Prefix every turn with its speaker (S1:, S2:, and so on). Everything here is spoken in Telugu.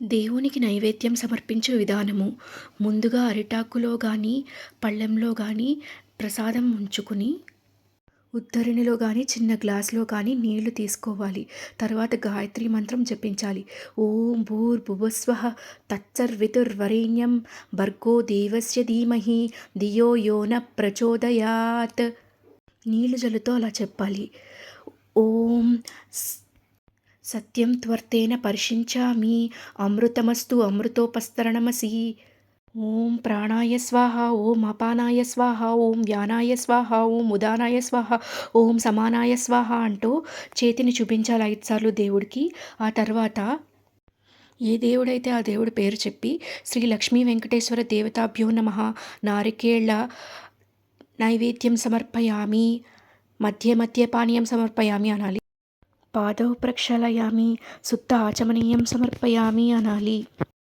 S1: దేవునికి నైవేద్యం సమర్పించే విధానము. ముందుగా అరిటాకులో కానీ పళ్ళెంలో కానీ ప్రసాదం ఉంచుకుని ఉద్ధరణిలో కానీ చిన్న గ్లాసులో కానీ నీళ్ళు తీసుకోవాలి. తర్వాత గాయత్రి మంత్రం జపించాలి. ఓం భూర్భువస్వః తత్సర్వితుర్వరేణ్యం భర్గో దేవస్య ధీమహి ధియో యోన ప్రచోదయాత్. నీళ్ళు జలుతో అలా చెప్పాలి. ఓం సత్యం త్వర్తేన పరిశించామి. అమృతమస్తు అమృతోపస్తరణమసి. ఓం ప్రాణాయ స్వాహ ఓం అపానాయ స్వాహ ఓం వ్యానాయ స్వాహ ఓం ఉదానాయ స్వాహ ఓం సమానాయ స్వాహ అంటూ చేతిని చూపించాలి ఐదు సార్లు దేవుడికి. ఆ తర్వాత ఏ దేవుడైతే ఆ దేవుడి పేరు చెప్పి శ్రీ లక్ష్మీ వెంకటేశ్వర దేవతాభ్యో నమ నారికేళ్ళ నైవేద్యం సమర్పయామి మధ్య మధ్య పానీయం సమర్పయామి అనాలి. పాదౌ ప్రక్షాళయామి సుత్త ఆచమనీయం సమర్పయామి అనాలి.